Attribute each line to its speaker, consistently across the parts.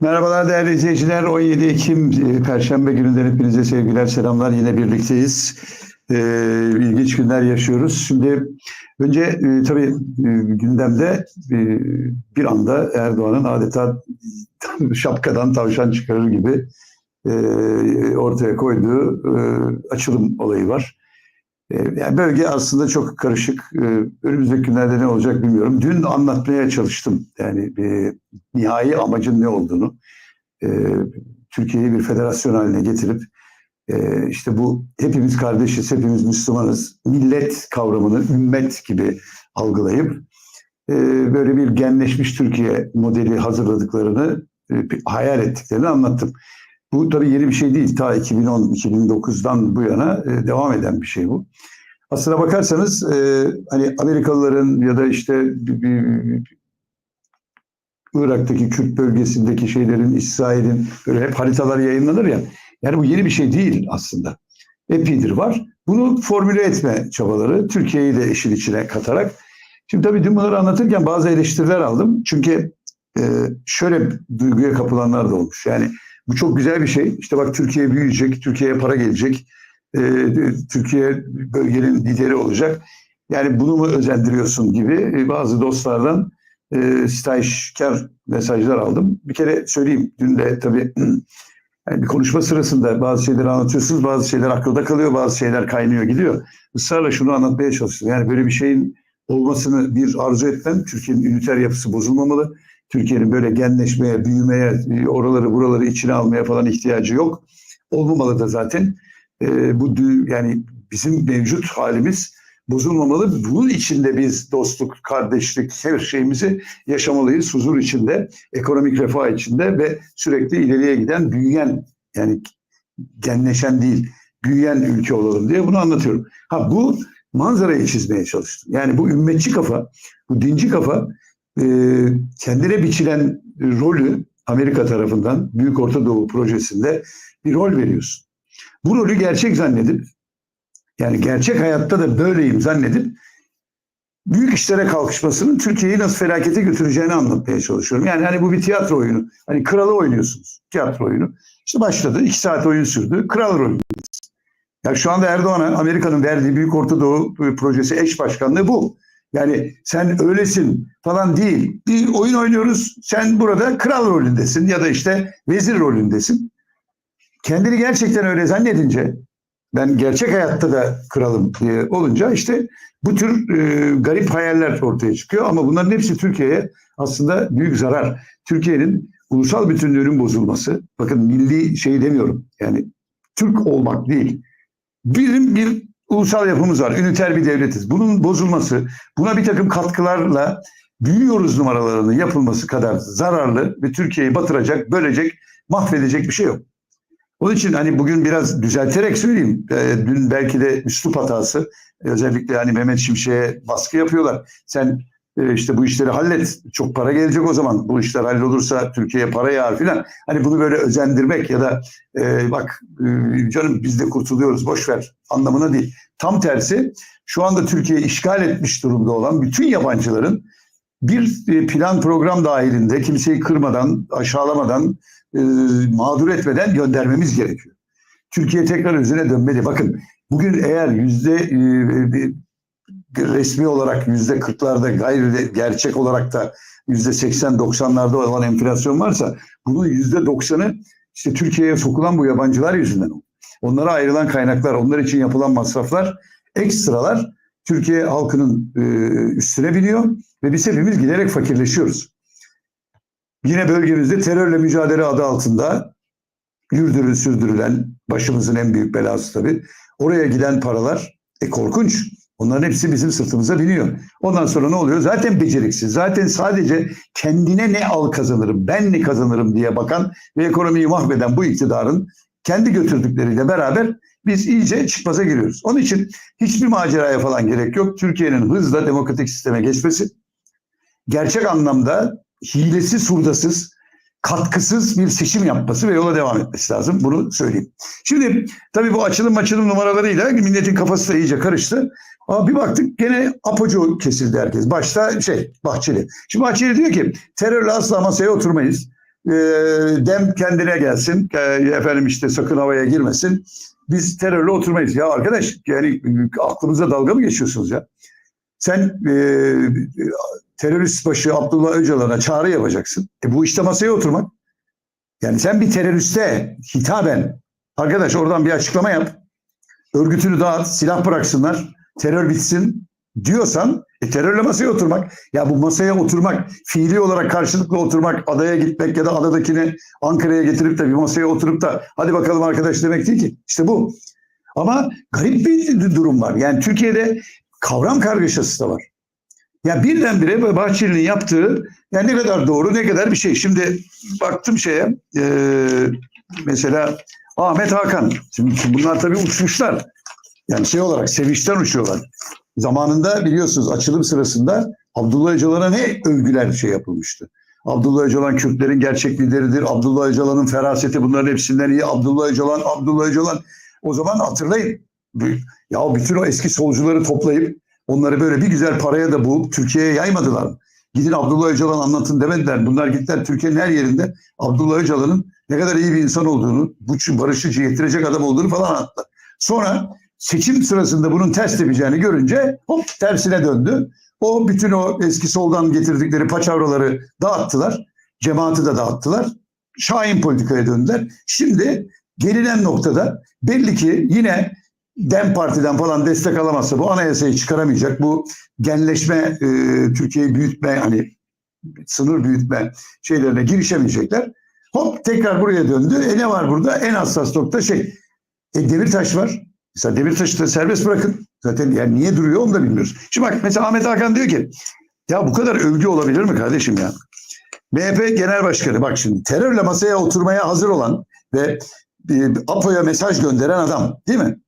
Speaker 1: Merhabalar değerli izleyiciler. 17 Ekim e, Perşembe gününden hepinize sevgiler, selamlar. Yine birlikteyiz. Ee, ilginç günler yaşıyoruz. Şimdi önce e, tabii e, gündemde e, bir anda Erdoğan'ın adeta şapkadan tavşan çıkarır gibi e, ortaya koyduğu e, açılım olayı var. E, yani bölge aslında çok karışık. E, önümüzdeki günlerde ne olacak bilmiyorum. Dün anlatmaya çalıştım. Yani e, nihai amacın ne olduğunu. E, Türkiye'yi bir federasyon haline getirip e, işte bu hepimiz kardeşiz, hepimiz Müslümanız, millet kavramını ümmet gibi algılayıp e, böyle bir genleşmiş Türkiye modeli hazırladıklarını hayal ettiklerini anlattım. Bu tabii yeni bir şey değil. Ta 2010-2009'dan bu yana e, devam eden bir şey bu. Aslına bakarsanız e, hani Amerikalıların ya da işte bir, bir, Irak'taki Kürt bölgesindeki şeylerin, İsrail'in böyle hep haritalar yayınlanır ya. Yani bu yeni bir şey değil aslında. Epidir var. Bunu formüle etme çabaları Türkiye'yi de işin içine katarak. Şimdi tabii dün bunları anlatırken bazı eleştiriler aldım. Çünkü e, şöyle duyguya kapılanlar da olmuş. Yani bu çok güzel bir şey. İşte bak Türkiye büyüyecek, Türkiye'ye para gelecek. E, Türkiye bölgenin lideri olacak. Yani bunu mu özendiriyorsun gibi bazı dostlardan e, stajyer mesajlar aldım. Bir kere söyleyeyim. Dün de tabii yani bir konuşma sırasında bazı şeyleri anlatıyorsunuz. Bazı şeyler akılda kalıyor. Bazı şeyler kaynıyor gidiyor. Israrla şunu anlatmaya çalıştım. Yani böyle bir şeyin olmasını bir arzu etmem. Türkiye'nin üniter yapısı bozulmamalı. Türkiye'nin böyle genleşmeye, büyümeye, oraları buraları içine almaya falan ihtiyacı yok. Olmamalı da zaten. E, bu yani bizim mevcut halimiz bozulmamalı. Bunun içinde biz dostluk, kardeşlik, her şeyimizi yaşamalıyız. Huzur içinde, ekonomik refah içinde ve sürekli ileriye giden, büyüyen yani genleşen değil, büyüyen ülke olalım diye bunu anlatıyorum. Ha bu manzarayı çizmeye çalıştım. Yani bu ümmetçi kafa, bu dinci kafa e, kendine biçilen rolü Amerika tarafından Büyük Orta Doğu projesinde bir rol veriyorsun. Bu rolü gerçek zannedip yani gerçek hayatta da böyleyim zannedip büyük işlere kalkışmasının Türkiye'yi nasıl felakete götüreceğini anlatmaya çalışıyorum. Yani hani bu bir tiyatro oyunu. Hani kralı oynuyorsunuz. Tiyatro oyunu. İşte başladı. iki saat oyun sürdü. Kral rolü. Yani şu anda Erdoğan'a Amerika'nın verdiği Büyük Orta Doğu projesi eş başkanlığı bu. Yani sen öylesin falan değil. Bir oyun oynuyoruz. Sen burada kral rolündesin ya da işte vezir rolündesin. Kendini gerçekten öyle zannedince ben gerçek hayatta da kralım diye olunca işte bu tür e, garip hayaller ortaya çıkıyor ama bunların hepsi Türkiye'ye aslında büyük zarar. Türkiye'nin ulusal bütünlüğünün bozulması, bakın milli şey demiyorum yani Türk olmak değil. Bizim bir ulusal yapımız var, üniter bir devletiz. Bunun bozulması, buna bir takım katkılarla büyüyoruz numaralarının yapılması kadar zararlı ve Türkiye'yi batıracak, bölecek, mahvedecek bir şey yok. Onun için hani bugün biraz düzelterek söyleyeyim. E, dün belki de üslup hatası. Özellikle hani Mehmet Şimşek'e baskı yapıyorlar. Sen işte bu işleri hallet. Çok para gelecek o zaman. Bu işler hallolursa Türkiye'ye para yağar filan. Hani bunu böyle özendirmek ya da e, bak e, canım biz de kurtuluyoruz boş ver anlamına değil. Tam tersi şu anda Türkiye işgal etmiş durumda olan bütün yabancıların bir e, plan program dahilinde kimseyi kırmadan, aşağılamadan, e, mağdur etmeden göndermemiz gerekiyor. Türkiye tekrar üzerine dönmeli. Bakın bugün eğer yüzde e, e, resmi olarak yüzde kırklarda gayri gerçek olarak da yüzde seksen doksanlarda olan enflasyon varsa bunun yüzde doksanı işte Türkiye'ye sokulan bu yabancılar yüzünden oldu. Onlara ayrılan kaynaklar, onlar için yapılan masraflar, ekstralar Türkiye halkının e, üstüne biniyor ve biz hepimiz giderek fakirleşiyoruz. Yine bölgemizde terörle mücadele adı altında yürüdürül sürdürülen başımızın en büyük belası tabii. Oraya giden paralar e korkunç. Onların hepsi bizim sırtımıza biniyor. Ondan sonra ne oluyor? Zaten beceriksiz. Zaten sadece kendine ne al kazanırım, ben ne kazanırım diye bakan ve ekonomiyi mahveden bu iktidarın kendi götürdükleriyle beraber biz iyice çıkmaza giriyoruz. Onun için hiçbir maceraya falan gerek yok. Türkiye'nin hızla demokratik sisteme geçmesi, gerçek anlamda hilesiz, hurdasız, katkısız bir seçim yapması ve yola devam etmesi lazım. Bunu söyleyeyim. Şimdi tabii bu açılım açılım numaralarıyla milletin kafası da iyice karıştı. Ama bir baktık gene apocu kesildi herkes. Başta şey Bahçeli. Şimdi Bahçeli diyor ki terörle asla masaya oturmayız. e, dem kendine gelsin. E, efendim işte sakın havaya girmesin. Biz terörle oturmayız. Ya arkadaş yani aklımıza dalga mı geçiyorsunuz ya? Sen e, terörist başı Abdullah Öcalan'a çağrı yapacaksın. E bu işte masaya oturmak. Yani sen bir teröriste hitaben arkadaş oradan bir açıklama yap. Örgütünü dağıt, silah bıraksınlar, terör bitsin diyorsan e, terörle masaya oturmak. Ya bu masaya oturmak, fiili olarak karşılıklı oturmak, adaya gitmek ya da adadakini Ankara'ya getirip de bir masaya oturup da hadi bakalım arkadaş demek değil ki. İşte bu. Ama garip bir durum var. Yani Türkiye'de kavram kargaşası da var. Ya birdenbire Bahçeli'nin yaptığı yani ne kadar doğru ne kadar bir şey. Şimdi baktım şeye e, mesela Ahmet Hakan. Şimdi bunlar tabii uçmuşlar. Yani şey olarak sevinçten uçuyorlar. Zamanında biliyorsunuz açılım sırasında Abdullah Öcalan'a ne övgüler şey yapılmıştı. Abdullah Öcalan Kürtlerin gerçek lideridir. Abdullah Öcalan'ın feraseti bunların hepsinden iyi. Abdullah Öcalan, Abdullah Öcalan. O zaman hatırlayın. Ya bütün o eski solcuları toplayıp onları böyle bir güzel paraya da bulup Türkiye'ye yaymadılar? Gidin Abdullah Öcalan anlatın demediler. Bunlar gittiler Türkiye'nin her yerinde Abdullah Öcalan'ın ne kadar iyi bir insan olduğunu, bu barışçı getirecek adam olduğunu falan anlattılar. Sonra seçim sırasında bunun ters tepeceğini görünce hop tersine döndü. O bütün o eski soldan getirdikleri paçavraları dağıttılar. Cemaati de dağıttılar. Şahin politikaya döndüler. Şimdi gelinen noktada belli ki yine Dem Parti'den falan destek alamazsa bu anayasayı çıkaramayacak. Bu genleşme, e, Türkiye'yi büyütme, hani sınır büyütme şeylerine girişemeyecekler. Hop tekrar buraya döndü. E ne var burada? En hassas nokta şey. E, Demirtaş var. Mesela Demirtaş'ı da serbest bırakın. Zaten yani niye duruyor onu da bilmiyoruz. Şimdi bak mesela Ahmet Hakan diyor ki ya bu kadar övgü olabilir mi kardeşim ya? MHP Genel Başkanı bak şimdi terörle masaya oturmaya hazır olan ve e, APO'ya mesaj gönderen adam değil mi?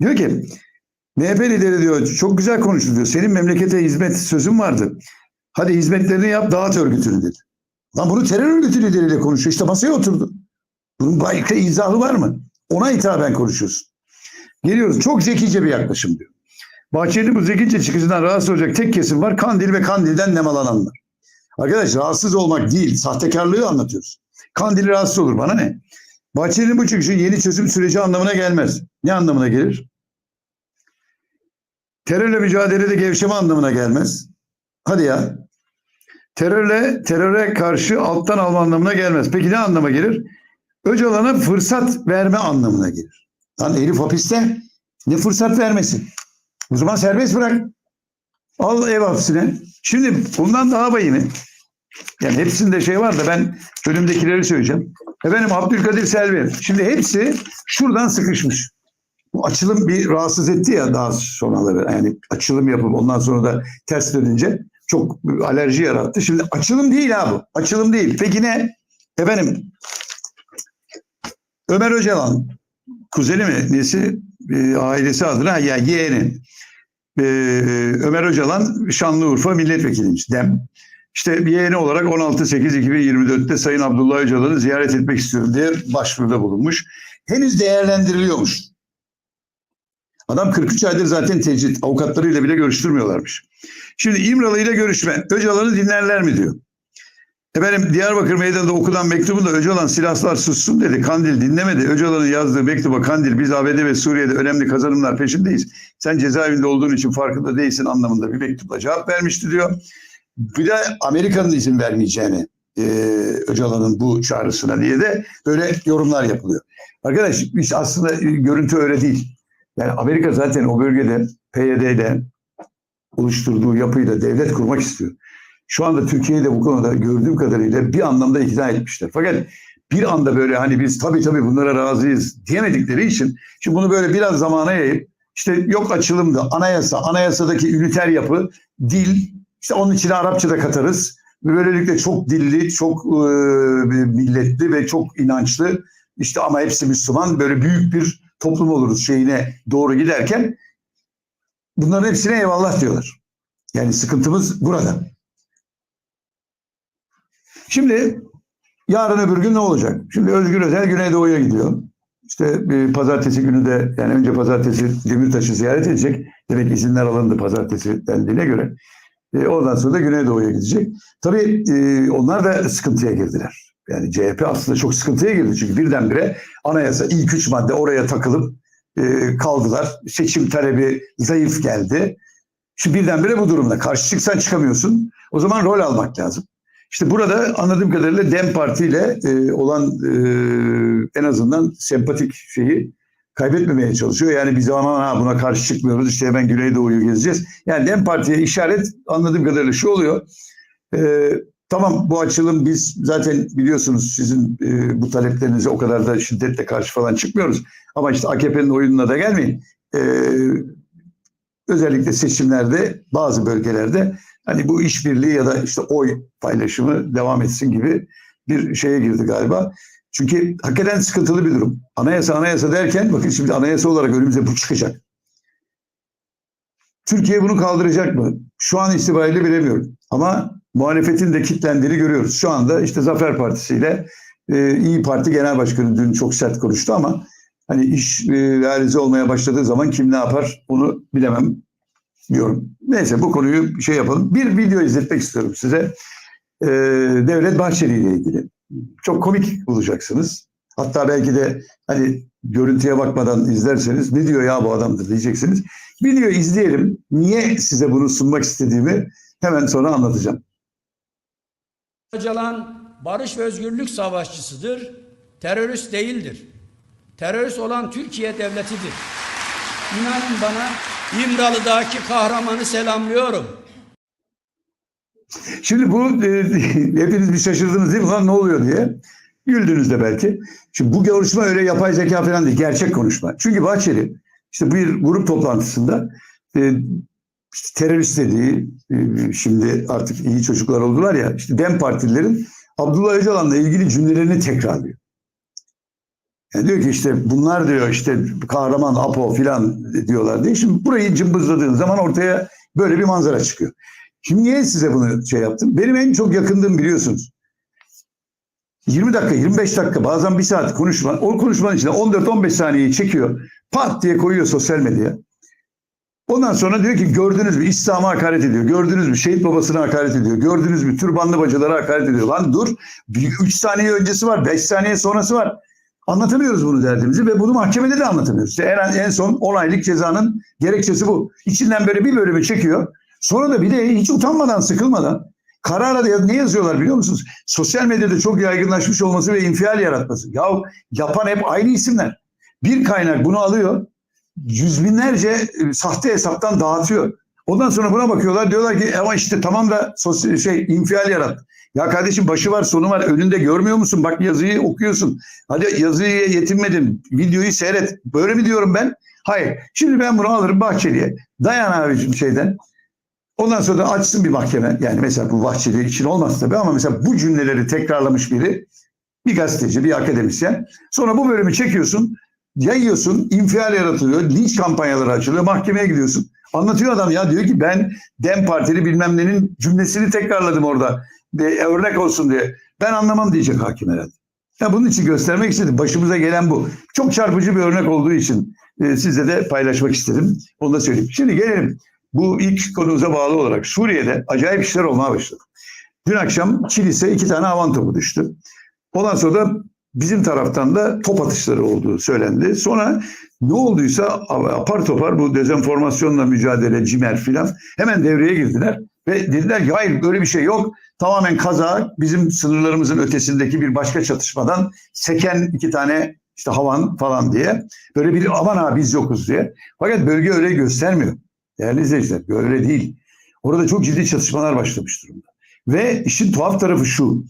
Speaker 1: Diyor ki MHP lideri diyor çok güzel konuştu diyor. Senin memlekete hizmet sözün vardı. Hadi hizmetlerini yap dağıt örgütünü dedi. Lan bunu terör örgütü lideriyle konuşuyor. İşte masaya oturdu. Bunun başka izahı var mı? Ona hitaben konuşuyorsun. Geliyoruz. Çok zekice bir yaklaşım diyor. Bahçeli bu zekice çıkışından rahatsız olacak tek kesim var. Kandil ve Kandil'den nemalananlar. Arkadaş rahatsız olmak değil, sahtekarlığı anlatıyoruz. Kandil rahatsız olur bana ne? Bahçeli'nin bu çıkışı yeni çözüm süreci anlamına gelmez. Ne anlamına gelir? Terörle mücadelede gevşeme anlamına gelmez. Hadi ya. Terörle teröre karşı alttan alma anlamına gelmez. Peki ne anlama gelir? Öcalan'a fırsat verme anlamına gelir. Lan herif hapiste ne fırsat vermesin? O zaman serbest bırak. Al ev hapsine. Şimdi bundan daha bayını. Yani hepsinde şey var da ben önümdekileri söyleyeceğim. Efendim Abdülkadir Selvi. Şimdi hepsi şuradan sıkışmış. Bu açılım bir rahatsız etti ya daha sonraları. Yani açılım yapıp ondan sonra da ters dönünce çok alerji yarattı. Şimdi açılım değil abi. Açılım değil. Peki ne? Efendim Ömer Öcalan kuzeni mi nesi e, ailesi adına ya yeğeni e, Ömer Öcalan Şanlıurfa milletvekiliymiş dem. İşte yeğeni olarak 16-8-2024'te Sayın Abdullah Öcalan'ı ziyaret etmek istiyorum diye başvuruda bulunmuş. Henüz değerlendiriliyormuş. Adam 43 aydır zaten tecrit. Avukatlarıyla bile görüştürmüyorlarmış. Şimdi İmralı ile görüşme. Öcalan'ı dinlerler mi diyor. Efendim Diyarbakır Meydanı'nda okunan mektubunda Öcalan silahlar sussun dedi. Kandil dinlemedi. Öcalan'ın yazdığı mektuba Kandil biz ABD ve Suriye'de önemli kazanımlar peşindeyiz. Sen cezaevinde olduğun için farkında değilsin anlamında bir mektupla cevap vermişti diyor. Bir de Amerika'nın izin vermeyeceğini e, Öcalan'ın bu çağrısına diye de böyle yorumlar yapılıyor. Arkadaş biz aslında görüntü öyle değil. Yani Amerika zaten o bölgede PYD'de oluşturduğu yapıyla devlet kurmak istiyor. Şu anda Türkiye'yi bu konuda gördüğüm kadarıyla bir anlamda ikna etmişler. Fakat bir anda böyle hani biz tabii tabii bunlara razıyız diyemedikleri için şimdi bunu böyle biraz zamana yayıp işte yok açılımda anayasa, anayasadaki üniter yapı, dil, işte onun içine Arapça da katarız. Böylelikle çok dilli, çok e, milletli ve çok inançlı işte ama hepsi Müslüman böyle büyük bir toplum oluruz şeyine doğru giderken bunların hepsine eyvallah diyorlar. Yani sıkıntımız burada. Şimdi yarın öbür gün ne olacak? Şimdi Özgür Özel Güneydoğu'ya gidiyor. İşte bir pazartesi günü de yani önce pazartesi Demirtaş'ı ziyaret edecek. Demek izinler alındı pazartesi dendiğine göre. E, ondan sonra da Güneydoğu'ya gidecek. Tabii e, onlar da sıkıntıya girdiler. Yani CHP aslında çok sıkıntıya girdi çünkü birdenbire anayasa ilk üç madde oraya takılıp e, kaldılar. Seçim talebi zayıf geldi. Şimdi birdenbire bu durumda. Karşı çıksan çıkamıyorsun. O zaman rol almak lazım. İşte burada anladığım kadarıyla DEM Parti ile e, olan e, en azından sempatik şeyi kaybetmemeye çalışıyor. Yani biz zaman ha buna karşı çıkmıyoruz işte hemen Güneydoğu'yu gezeceğiz. Yani DEM Parti'ye işaret anladığım kadarıyla şu oluyor. E, tamam bu açılım biz zaten biliyorsunuz sizin e, bu taleplerinize o kadar da şiddetle karşı falan çıkmıyoruz. Ama işte AKP'nin oyununa da gelmeyin. E, özellikle seçimlerde bazı bölgelerde hani bu işbirliği ya da işte oy paylaşımı devam etsin gibi bir şeye girdi galiba. Çünkü hakikaten sıkıntılı bir durum. Anayasa anayasa derken bakın şimdi anayasa olarak önümüze bu çıkacak. Türkiye bunu kaldıracak mı? Şu an itibariyle bilemiyorum. Ama muhalefetin de kitlendiğini görüyoruz. Şu anda işte Zafer Partisi ile e, İyi Parti Genel Başkanı dün çok sert konuştu ama hani iş e, realize olmaya başladığı zaman kim ne yapar onu bilemem diyorum. Neyse bu konuyu şey yapalım. Bir video izletmek istiyorum size. Ee, Devlet Bahçeli ile ilgili. Çok komik bulacaksınız. Hatta belki de hani görüntüye bakmadan izlerseniz ne diyor ya bu adamdır diyeceksiniz. Video izleyelim. Niye size bunu sunmak istediğimi hemen sonra anlatacağım.
Speaker 2: Öcalan barış ve özgürlük savaşçısıdır, terörist değildir. Terörist olan Türkiye devletidir. İnanın bana İmralı'daki kahramanı selamlıyorum.
Speaker 1: Şimdi bu e, hepiniz bir şaşırdınız değil mi? Lan ne oluyor diye. Güldünüz de belki. Şimdi bu konuşma öyle yapay zeka falan değil. Gerçek konuşma. Çünkü Bahçeli işte bir grup toplantısında e, işte terörist dediği e, şimdi artık iyi çocuklar oldular ya işte DEM partililerin Abdullah Öcalan'la ilgili cümlelerini tekrarlıyor. Yani diyor ki işte bunlar diyor işte kahraman Apo filan diyorlar diye. Şimdi burayı cımbızladığın zaman ortaya böyle bir manzara çıkıyor. Şimdi niye size bunu şey yaptım? Benim en çok yakındığım biliyorsunuz. 20 dakika, 25 dakika bazen bir saat konuşma. O konuşmanın içinde 14-15 saniyeyi çekiyor. Pat diye koyuyor sosyal medyaya. Ondan sonra diyor ki gördünüz mü İslam'a hakaret ediyor. Gördünüz mü şehit babasına hakaret ediyor. Gördünüz mü türbanlı bacılara hakaret ediyor. Lan dur 3 saniye öncesi var 5 saniye sonrası var. Anlatamıyoruz bunu derdimizi ve bunu mahkemede de anlatamıyoruz. İşte en, en son 10 aylık cezanın gerekçesi bu. İçinden böyle bir bölümü çekiyor. Sonra da bir de hiç utanmadan, sıkılmadan karara da ne yazıyorlar biliyor musunuz? Sosyal medyada çok yaygınlaşmış olması ve infial yaratması. Ya yapan hep aynı isimler. Bir kaynak bunu alıyor, yüz binlerce e, sahte hesaptan dağıtıyor. Ondan sonra buna bakıyorlar diyorlar ki ama işte tamam da sosyal şey infial yarat. Ya kardeşim başı var sonu var önünde görmüyor musun? Bak yazıyı okuyorsun. Hadi yazıyı yetinmedin. Videoyu seyret. Böyle mi diyorum ben? Hayır. Şimdi ben bunu alırım Bahçeli'ye. Dayan abicim şeyden. Ondan sonra da açsın bir mahkeme. Yani mesela bu Bahçeli için olmaz tabii ama mesela bu cümleleri tekrarlamış biri bir gazeteci, bir akademisyen. Sonra bu bölümü çekiyorsun, yayıyorsun, infial yaratılıyor, linç kampanyaları açılıyor, mahkemeye gidiyorsun. Anlatıyor adam ya diyor ki ben Dem Partili bilmem nenin cümlesini tekrarladım orada. Bir örnek olsun diye. Ben anlamam diyecek hakim herhalde. Ya bunun için göstermek istedim. Başımıza gelen bu. Çok çarpıcı bir örnek olduğu için e, size de paylaşmak istedim. Onu da söyleyeyim. Şimdi gelelim bu ilk konumuza bağlı olarak Suriye'de acayip işler olmaya başladı. Dün akşam Kilis'e iki tane havan topu düştü. Ondan sonra da bizim taraftan da top atışları olduğu söylendi. Sonra ne olduysa apar topar bu dezenformasyonla mücadele, cimer filan hemen devreye girdiler. Ve dediler ki hayır böyle bir şey yok. Tamamen kaza bizim sınırlarımızın ötesindeki bir başka çatışmadan seken iki tane işte havan falan diye. Böyle bir aman ha biz yokuz diye. Fakat bölge öyle göstermiyor. Değerli izleyiciler böyle değil. Orada çok ciddi çatışmalar başlamış durumda. Ve işin tuhaf tarafı şu.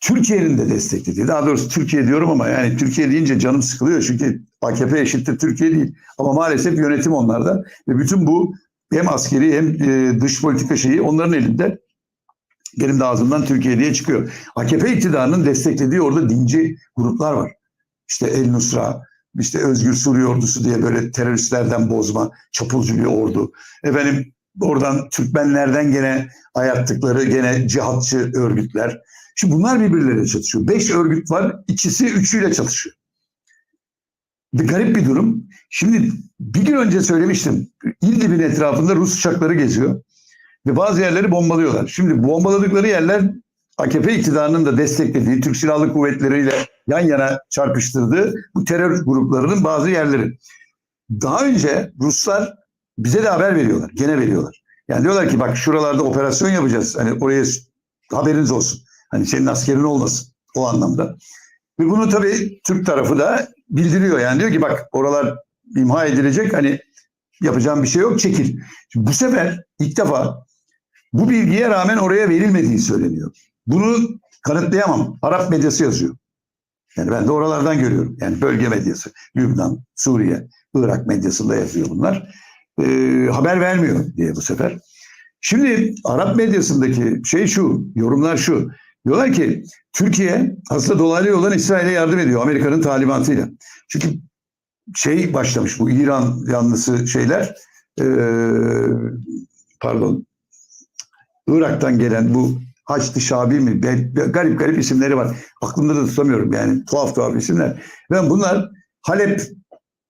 Speaker 1: Türkiye'nin de desteklediği, daha doğrusu Türkiye diyorum ama yani Türkiye deyince canım sıkılıyor çünkü AKP eşittir Türkiye değil. Ama maalesef yönetim onlarda ve bütün bu hem askeri hem e, dış politika şeyi onların elinde. Benim de ağzımdan Türkiye diye çıkıyor. AKP iktidarının desteklediği orada dinci gruplar var. İşte El Nusra, işte Özgür Suriye Ordusu diye böyle teröristlerden bozma, çapulcu bir ordu. Efendim oradan Türkmenlerden gene ayarttıkları gene cihatçı örgütler. Şimdi bunlar birbirleriyle çatışıyor. Beş örgüt var, ikisi üçüyle çatışıyor. Bir garip bir durum. Şimdi bir gün önce söylemiştim. İdlib'in etrafında Rus uçakları geziyor. Ve bazı yerleri bombalıyorlar. Şimdi bombaladıkları yerler AKP iktidarının da desteklediği Türk Silahlı Kuvvetleri'yle yan yana çarpıştırdığı bu terör gruplarının bazı yerleri. Daha önce Ruslar bize de haber veriyorlar. Gene veriyorlar. Yani diyorlar ki bak şuralarda operasyon yapacağız. Hani oraya haberiniz olsun. Hani senin askerin olmasın o anlamda. Ve bunu tabii Türk tarafı da bildiriyor. Yani diyor ki bak oralar imha edilecek. Hani yapacağım bir şey yok çekil. Şimdi bu sefer ilk defa bu bilgiye rağmen oraya verilmediği söyleniyor. Bunu kanıtlayamam. Arap medyası yazıyor. Yani ben de oralardan görüyorum. Yani bölge medyası. Lübnan, Suriye, Irak medyasında yazıyor bunlar. Ee, haber vermiyor diye bu sefer. Şimdi Arap medyasındaki şey şu, yorumlar şu. Diyorlar ki Türkiye aslında dolaylı yoldan İsrail'e yardım ediyor Amerika'nın talimatıyla. Çünkü şey başlamış bu İran yanlısı şeyler ee, pardon Irak'tan gelen bu Haçlı Şabi mi? Garip garip isimleri var. Aklımda da tutamıyorum yani tuhaf tuhaf isimler. Ben bunlar Halep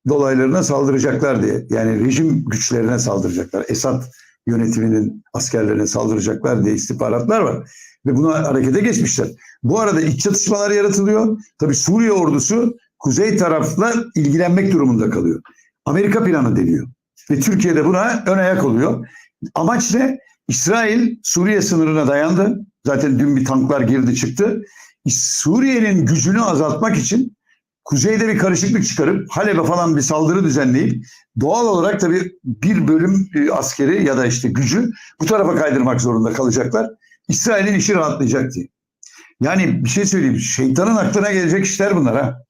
Speaker 1: dolaylarına saldıracaklar diye. Yani rejim güçlerine saldıracaklar. Esad yönetiminin askerlerine saldıracaklar diye istihbaratlar var. Ve buna harekete geçmişler. Bu arada iç çatışmalar yaratılıyor. Tabii Suriye ordusu kuzey tarafla ilgilenmek durumunda kalıyor. Amerika planı deniyor. Ve Türkiye de buna ön ayak oluyor. Amaç ne? İsrail Suriye sınırına dayandı. Zaten dün bir tanklar girdi çıktı. Suriye'nin gücünü azaltmak için kuzeyde bir karışıklık çıkarıp Halep'e falan bir saldırı düzenleyip doğal olarak tabii bir bölüm e, askeri ya da işte gücü bu tarafa kaydırmak zorunda kalacaklar. İsrail'in işi rahatlayacak diye. Yani bir şey söyleyeyim. Şeytanın aklına gelecek işler bunlar ha.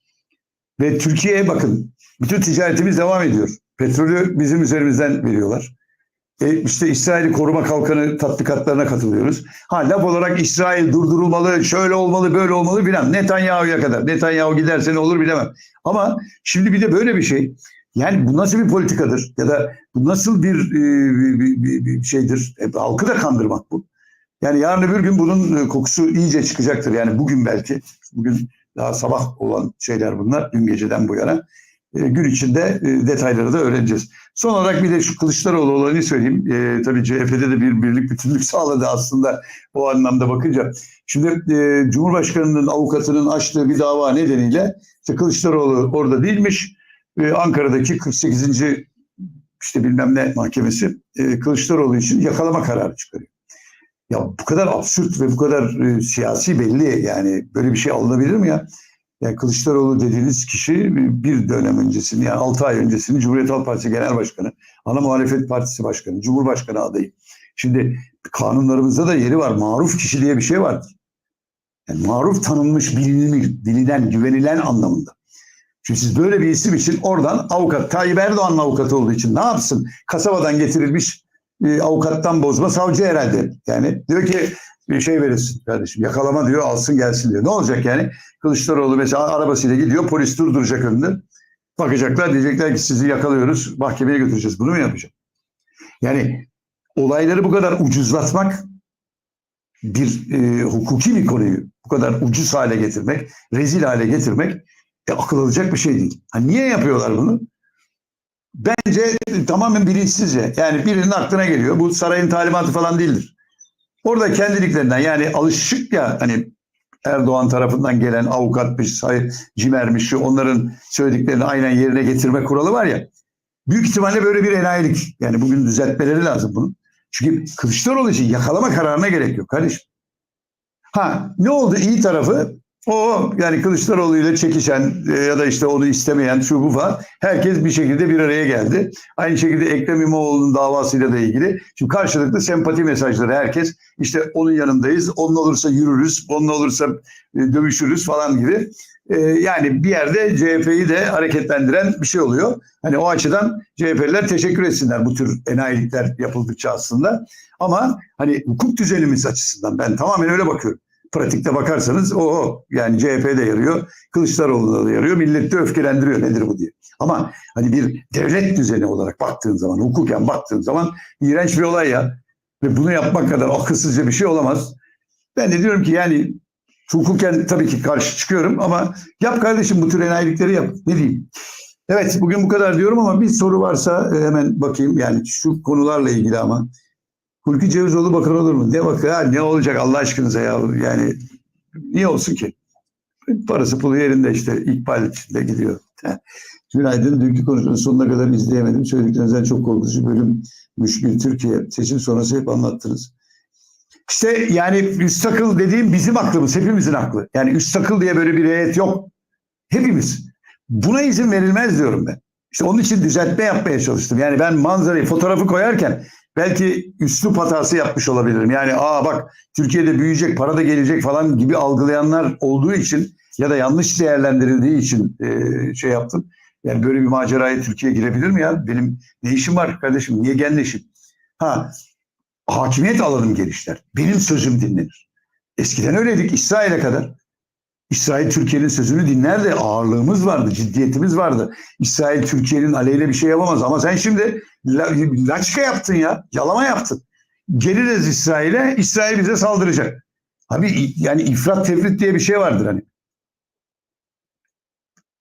Speaker 1: Ve Türkiye'ye bakın. Bütün ticaretimiz devam ediyor. Petrolü bizim üzerimizden veriyorlar. E işte İsrail'i koruma kalkanı tatbikatlarına katılıyoruz. Ha laf olarak İsrail durdurulmalı, şöyle olmalı, böyle olmalı filan. Netanyahu'ya kadar. Netanyahu giderse ne olur bilemem. Ama şimdi bir de böyle bir şey. Yani bu nasıl bir politikadır? Ya da bu nasıl bir, e, bir, bir, bir şeydir? E, halkı da kandırmak bu. Yani yarın öbür gün bunun e, kokusu iyice çıkacaktır. Yani bugün belki. Bugün daha sabah olan şeyler bunlar. Dün geceden bu yana. E, gün içinde e, detayları da öğreneceğiz. Son olarak bir de şu Kılıçdaroğlu olayını söyleyeyim. E, tabii CHP'de de bir birlik bütünlük sağladı aslında o anlamda bakınca. Şimdi e, Cumhurbaşkanı'nın avukatının açtığı bir dava nedeniyle işte Kılıçdaroğlu orada değilmiş. E, Ankara'daki 48. işte bilmem ne mahkemesi e, Kılıçdaroğlu için yakalama kararı çıkarıyor. Ya bu kadar absürt ve bu kadar e, siyasi belli yani böyle bir şey alınabilir mi ya? Yani Kılıçdaroğlu dediğiniz kişi bir dönem öncesini yani 6 ay öncesini Cumhuriyet Halk Partisi Genel Başkanı, Ana Muhalefet Partisi Başkanı, Cumhurbaşkanı adayı. Şimdi kanunlarımızda da yeri var. Maruf kişi diye bir şey vardır. Yani maruf tanınmış, bilinmiş, bilinen, güvenilen anlamında. Şimdi siz böyle bir isim için oradan avukat, Tayyip Erdoğan'ın avukatı olduğu için ne yapsın? Kasabadan getirilmiş avukattan bozma savcı herhalde. Yani diyor ki bir şey verirsin kardeşim. Yakalama diyor alsın gelsin diyor. Ne olacak yani? Kılıçdaroğlu mesela arabasıyla gidiyor polis durduracak önünde. Bakacaklar diyecekler ki sizi yakalıyoruz mahkemeye götüreceğiz. Bunu mu yapacak? Yani olayları bu kadar ucuzlatmak bir e, hukuki bir konuyu bu kadar ucuz hale getirmek, rezil hale getirmek e, akıl alacak bir şey değil. Ha, niye yapıyorlar bunu? Bence tamamen bilinçsizce. Yani birinin aklına geliyor. Bu sarayın talimatı falan değildir. Orada kendiliklerinden yani alışık ya hani Erdoğan tarafından gelen avukatmış, cimermiş, onların söylediklerini aynen yerine getirme kuralı var ya. Büyük ihtimalle böyle bir enayilik. Yani bugün düzeltmeleri lazım bunun. Çünkü Kılıçdaroğlu için yakalama kararına gerek yok kardeşim. Ha ne oldu iyi tarafı? O yani Kılıçdaroğlu ile çekişen e, ya da işte onu istemeyen şu bu falan herkes bir şekilde bir araya geldi. Aynı şekilde Ekrem İmamoğlu'nun davasıyla da ilgili. Şimdi karşılıklı sempati mesajları herkes işte onun yanındayız. Onun olursa yürürüz, onun olursa e, dövüşürüz falan gibi. E, yani bir yerde CHP'yi de hareketlendiren bir şey oluyor. Hani o açıdan CHP'liler teşekkür etsinler bu tür enayilikler yapıldıkça aslında. Ama hani hukuk düzenimiz açısından ben tamamen öyle bakıyorum pratikte bakarsanız o yani CHP'de yarıyor, Kılıçdaroğlu'da da yarıyor, milleti de öfkelendiriyor nedir bu diye. Ama hani bir devlet düzeni olarak baktığın zaman, hukuken baktığın zaman iğrenç bir olay ya. Ve bunu yapmak kadar akılsızca bir şey olamaz. Ben de diyorum ki yani hukuken tabii ki karşı çıkıyorum ama yap kardeşim bu tür enayilikleri yap. Ne diyeyim? Evet bugün bu kadar diyorum ama bir soru varsa hemen bakayım yani şu konularla ilgili ama Hulki Cevizoğlu bakan olur mu? Ne bakıyor? Ha, ne olacak Allah aşkınıza ya? Yani niye olsun ki? Parası pulu yerinde işte İkbal içinde gidiyor. Günaydın. Dünkü konuşmanın sonuna kadar izleyemedim. Söylediklerinizden çok korkutucu bölüm. Müşkül Türkiye. Seçim sonrası hep anlattınız. İşte yani üst akıl dediğim bizim aklımız. Hepimizin aklı. Yani üst akıl diye böyle bir heyet yok. Hepimiz. Buna izin verilmez diyorum ben. İşte onun için düzeltme yapmaya çalıştım. Yani ben manzarayı, fotoğrafı koyarken belki üslup hatası yapmış olabilirim. Yani aa bak Türkiye'de büyüyecek, para da gelecek falan gibi algılayanlar olduğu için ya da yanlış değerlendirildiği için e, şey yaptım. Yani böyle bir maceraya Türkiye girebilir mi ya? Benim ne işim var kardeşim? Niye genleşim? Ha, hakimiyet alanım genişler. Benim sözüm dinlenir. Eskiden öyleydik İsrail'e kadar. İsrail Türkiye'nin sözünü dinler de ağırlığımız vardı, ciddiyetimiz vardı. İsrail Türkiye'nin aleyhine bir şey yapamaz. Ama sen şimdi la, laçka yaptın ya, yalama yaptın. Geliriz İsrail'e, İsrail bize saldıracak. Abi yani ifrat tefrit diye bir şey vardır hani.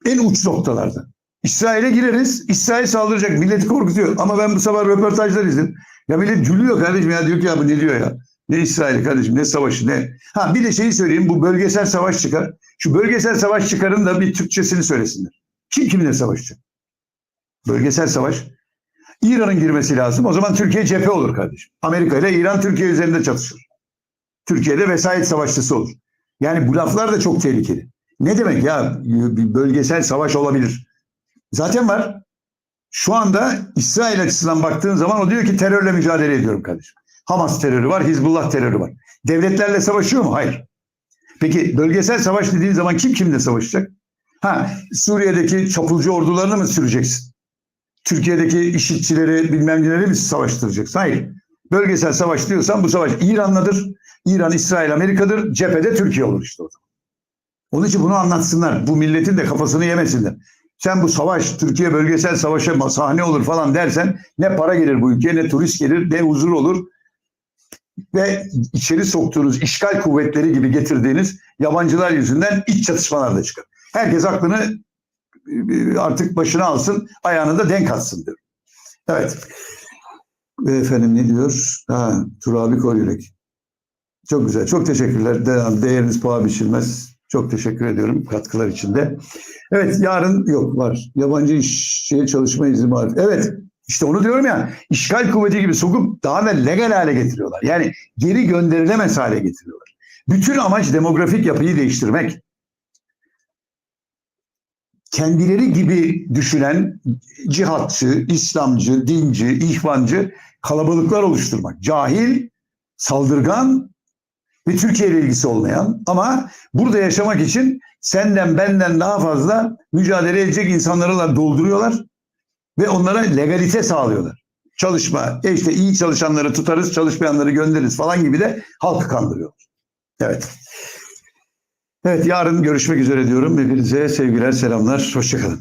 Speaker 1: En uç noktalarda. İsrail'e gireriz, İsrail saldıracak. Milleti korkutuyor. Ama ben bu sabah röportajlar izledim. Ya millet gülüyor kardeşim ya diyor ki ya bu ne diyor ya. Ne İsrail kardeşim ne savaşı ne. Ha bir de şeyi söyleyeyim bu bölgesel savaş çıkar. Şu bölgesel savaş çıkarın da bir Türkçesini söylesinler. Kim kiminle savaşacak? Bölgesel savaş. İran'ın girmesi lazım. O zaman Türkiye cephe olur kardeşim. Amerika ile İran Türkiye üzerinde çatışır. Türkiye'de vesayet savaşçısı olur. Yani bu laflar da çok tehlikeli. Ne demek ya bölgesel savaş olabilir. Zaten var. Şu anda İsrail açısından baktığın zaman o diyor ki terörle mücadele ediyorum kardeşim. Hamas terörü var, Hizbullah terörü var. Devletlerle savaşıyor mu? Hayır. Peki bölgesel savaş dediğin zaman kim kimle savaşacak? Ha Suriye'deki çapulcu ordularını mı süreceksin? Türkiye'deki işitçileri bilmem neleri mi savaştıracaksın? Hayır. Bölgesel savaş diyorsan bu savaş İran'ladır. İran, İsrail, Amerika'dır. Cephede Türkiye olur işte o zaman. Onun için bunu anlatsınlar. Bu milletin de kafasını yemesinler. Sen bu savaş, Türkiye bölgesel savaşa sahne olur falan dersen ne para gelir bu ülkeye, ne turist gelir, ne huzur olur. Ve içeri soktuğunuz işgal kuvvetleri gibi getirdiğiniz yabancılar yüzünden iç çatışmalar da çıkar. Herkes aklını artık başına alsın, ayağını da denk atsın diyor. Evet. Efendim ne diyor? Ha, Turabi Kolyürek. Çok güzel. Çok teşekkürler. De, değeriniz paha biçilmez. Çok teşekkür ediyorum katkılar için de. Evet yarın yok var. Yabancı işçiye çalışma izni var. Evet işte onu diyorum ya işgal kuvveti gibi sokup daha da legal hale getiriyorlar. Yani geri gönderilemez hale getiriyorlar. Bütün amaç demografik yapıyı değiştirmek. Kendileri gibi düşünen cihatçı, İslamcı, dinci, ihvancı kalabalıklar oluşturmak. Cahil, saldırgan ve Türkiye ile ilgisi olmayan ama burada yaşamak için senden benden daha fazla mücadele edecek insanlarla dolduruyorlar ve onlara legalite sağlıyorlar. Çalışma, işte iyi çalışanları tutarız, çalışmayanları göndeririz falan gibi de halkı kandırıyorlar. Evet. Evet yarın görüşmek üzere diyorum. Hepinize sevgiler, selamlar. Hoşçakalın.